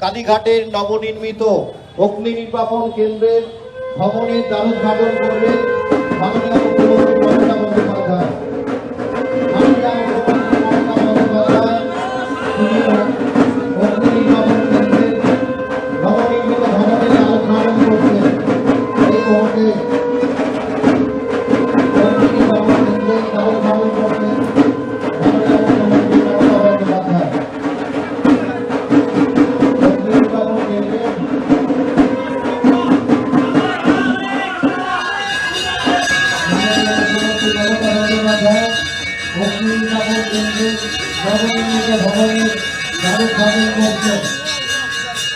কালীঘাটের নবনির্মিত অগ্নি নির্বাপন কেন্দ্রের ভবনের দ্বারোদ্ঘাটন করবেন মাননীয় মুখ্যমন্ত্রী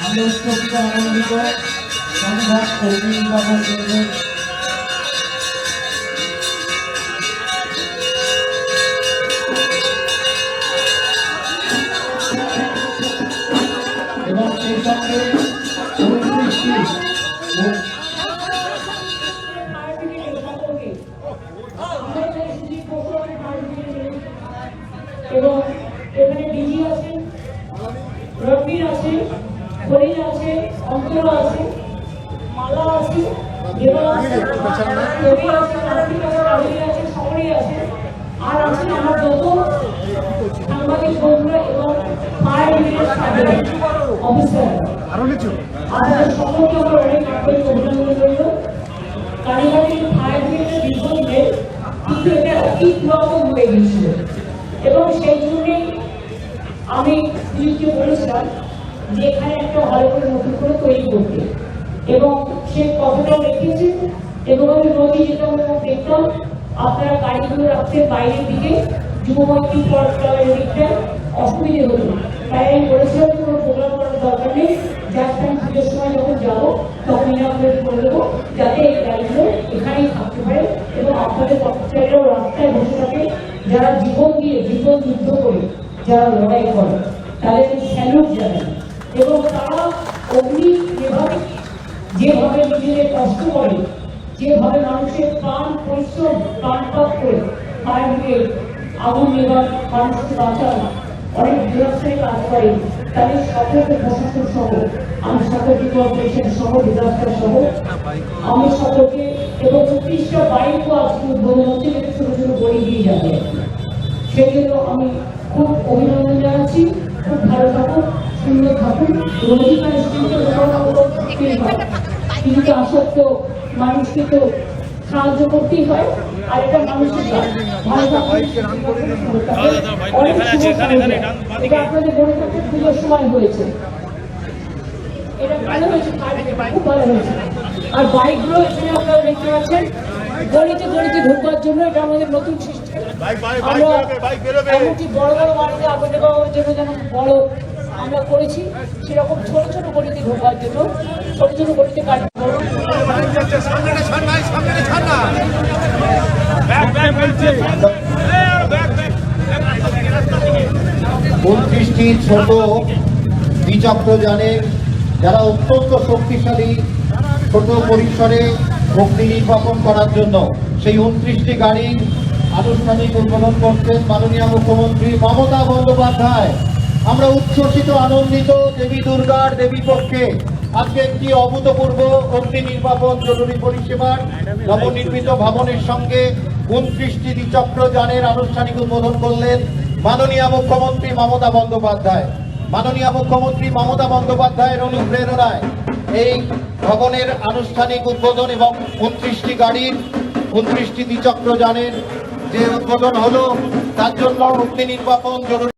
আমি অত্যন্ত আনন্দিত সংঘাত কর্মী নির্বাচন কেন্দ্রের এবং সেই সঙ্গে উনত্রিশটি এবং এখানে ডিজি আছে রণবীর আছে হরিণ আছে অন্তরা আছে মালা আছে আর আছে আমার যত সাংবাদিক বন্ধুরা এবং ফায়ার ব্রিগেড অফিসার। আপনাদের সকলকে আমার অনেক আন্তরিক অভিনন্দন রইল। ফায়ার ব্রিগেডের কিন্তু এটা হয়ে গিয়েছিল। এবং সেই জন্যেই আমি পুলিশকে বলেছিলাম যে এখানে একটা ভালো করে নতুন করে তৈরি করতে এবং সে কথাটাও রেখেছে এবং আমি রোজই যেতাম এবং দেখতাম আপনারা গাড়িগুলো রাখতে বাইরের দিকে যুবমন্ত্রী ক্লাবের দিকটা অসুবিধে হতো তাই আমি বলেছিলাম কোনো প্রোগ্রাম করার দরকার নেই। যার টাইম পুজোর সময় যখন যাব তখন ইনাগুলো করে দেবো যাতে এই গাড়িগুলো এখানেই থাকতে পারে এবং আপনাদের কর্মচারীরাও রাস্তায় বসে থাকে। যারা জীবন দিয়ে, জীবন যুদ্ধ যারা লড়াই করে, তাদের স্যালুট জানাই। এবং তারা অগ্নি যেভাবে যেভাবে নিজেদের কষ্ট করে, যেভাবে মানুষের প্রাণ পরিশ্রম প্রাণপাত করে ব্রিগেড আগুন নেবার মানুষকে বাঁচানো। অনেক দূরস্থায়ী কাজ করে। তাদের সকলকে প্রশাসন সহ, আমি সকলকে কর্পোরেশন সহ ডিজাস্টার সহ, আমি সকলকে এবং উত্রিশটা বাইকও আজকে উদ্বোধন হচ্ছে যেটা ছোট ছোট বই দিয়ে যাবে। সেই জন্য আমি কিন্তু মানুষকে তো সাহায্য করতেই হয় আর এটা মানুষের আপনাদের মনে করতে পুজোর সময় হয়েছে আর বাইকগুলো আপনারা দেখতে পাচ্ছেন গলিতে গলিতে ঢোকবার জন্য এটা আমাদের নতুন সিস্টেম বড় বড় বাড়িতে নেওয়ার জন্য যেন বড় আমরা করেছি, সেরকম ছোট ছোট গলিতে ঢোকার জন্য, ছোট ছোট গলিতে কাজ উনত্রিশটি ছোট দ্বিচক্র যানের যারা অত্যন্ত শক্তিশালী ছোট পরিসরে অগ্নি নির্বাপন করার জন্য, সেই উনত্রিশটি গাড়ির আনুষ্ঠানিক উদ্বোধন করছেন মাননীয় মুখ্যমন্ত্রী মমতা বন্দ্যোপাধ্যায়। আমরা উচ্ছ্বসিত, আনন্দিত দেবী দুর্গার দেবী পক্ষে আজকে একটি অভূতপূর্ব অগ্নি নির্বাপন জরুরি পরিষেবার নবনির্মিত ভবনের সঙ্গে উনত্রিশটি দ্বিচক্র যানের আনুষ্ঠানিক উদ্বোধন করলেন মাননীয় মুখ্যমন্ত্রী মমতা বন্দ্যোপাধ্যায়। মাননীয় মুখ্যমন্ত্রী মমতা বন্দ্যোপাধ্যায়ের অনুপ্রেরণায় এই ভবনের আনুষ্ঠানিক উদ্বোধন এবং উনত্রিশটি গাড়ির উনত্রিশটি দ্বিচক্র যানের যে উদ্বোধন হলো, তার জন্য অগ্নি নির্বাপন জরুরি